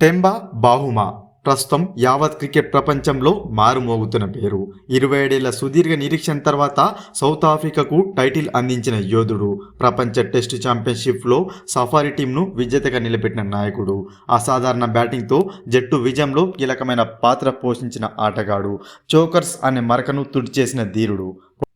Temba బాహుమా ప్రస్తుతం యావత్ cricket ప్రపంచంలో మారుమోగుతున్న పేరు. ఇరవై ఏడేళ్ళ సుదీర్ఘ నిరీక్షణ తర్వాత సౌత్ ఆఫ్రికాకు టైటిల్ అందించిన యోధుడు ప్రపంచ టెస్ట్ ఛాంపియన్షిప్లో సఫారీ టీంను విజేతగా నిలబెట్టిన నాయకుడు అసాధారణ బ్యాటింగ్తో జట్టు విజయంలో కీలకమైన పాత్ర పోషించిన ఆటగాడు చోకర్స్ అనే మరకను తుడిచేసిన ధీరుడు.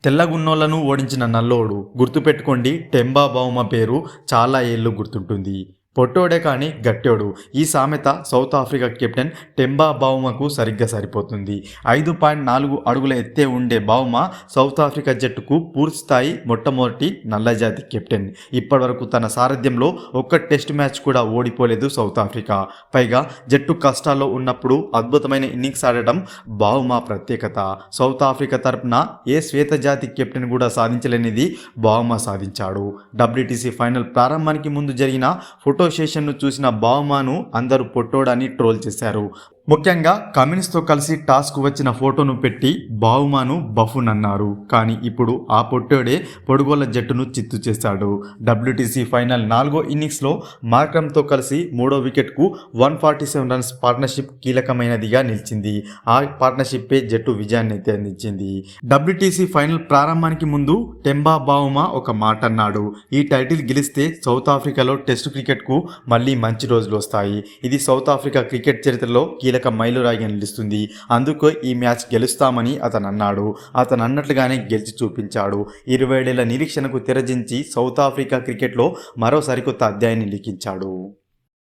తెల్లగున్నోళ్ళను ఓడించిన నల్లోడు గుర్తుపెట్టుకోండి టెంబా బౌమ పేరు చాలా ఏళ్ళు గుర్తుంటుంది. పొట్టోడే కానీ గట్టోడు. ఈ సామెత సౌత్ ఆఫ్రికా కెప్టెన్ టెంబా బావుమకు సరిగ్గా సరిపోతుంది. ఐదు పాయింట్ నాలుగు అడుగుల ఎత్తే ఉండే బావుమ సౌత్ ఆఫ్రికా జట్టుకు పూర్తి స్థాయి మొట్టమొదటి నల్లజాతి కెప్టెన్. ఇప్పటివరకు తన సారథ్యంలో ఒక్క టెస్ట్ మ్యాచ్ కూడా ఓడిపోలేదు సౌత్ ఆఫ్రికా. పైగా జట్టు కష్టాల్లో ఉన్నప్పుడు అద్భుతమైన ఇన్నింగ్స్ ఆడటం బావుమ ప్రత్యేకత. సౌత్ ఆఫ్రికా తరపున ఏ శ్వేత జాతి కెప్టెన్ కూడా సాధించలేనిది బావుమ సాధించాడు. డబ్ల్యూటీసీ ఫైనల్ ప్రారంభానికి ముందు జరిగిన ఫోటో సెషన్ను చూసిన బావమాను అందరూ పొట్టోడని ట్రోల్ చేశారు. ముఖ్యంగా కమ్యూనిస్ట్తో కలిసి టాస్క్ వచ్చిన ఫోటోను పెట్టి బావుమాను బఫున్ అన్నారు కానీ ఇప్పుడు ఆ పొట్టోడే పొడుగోళ్ళ జట్టును చిత్తు చేశాడు. డబ్ల్యూటీసీ ఫైనల్ నాలుగో ఇన్నింగ్స్లో మార్క్రమ్తో కలిసి మూడో వికెట్కు one forty seven runs partnership కీలకమైనదిగా నిలిచింది. ఆ పార్ట్నర్షిప్పే జట్టు విజయాన్ని అయితే అందించింది డబ్ల్యూటీసీ ఫైనల్ ప్రారంభానికి ముందు టెంబా బావుమా ఒక మాట అన్నాడు ఈ టైటిల్ గెలిస్తే సౌత్ ఆఫ్రికాలో టెస్ట్ క్రికెట్కు మళ్ళీ మంచి రోజులు వస్తాయి. ఇది సౌత్ ఆఫ్రికా క్రికెట్ చరిత్రలో కీలక మైలురాయిగా నిలుస్తుంది. అందుకు ఈ మ్యాచ్ గెలుస్తామని అతను అన్నాడు అతను అన్నట్లుగానే గెలిచి చూపించాడు. ఇరవై ఏళ్ళ నిరీక్షణకు తెరజించి సౌత్ ఆఫ్రికా క్రికెట్లో మరో సరికొత్త అధ్యాయాన్ని లిఖించాడు.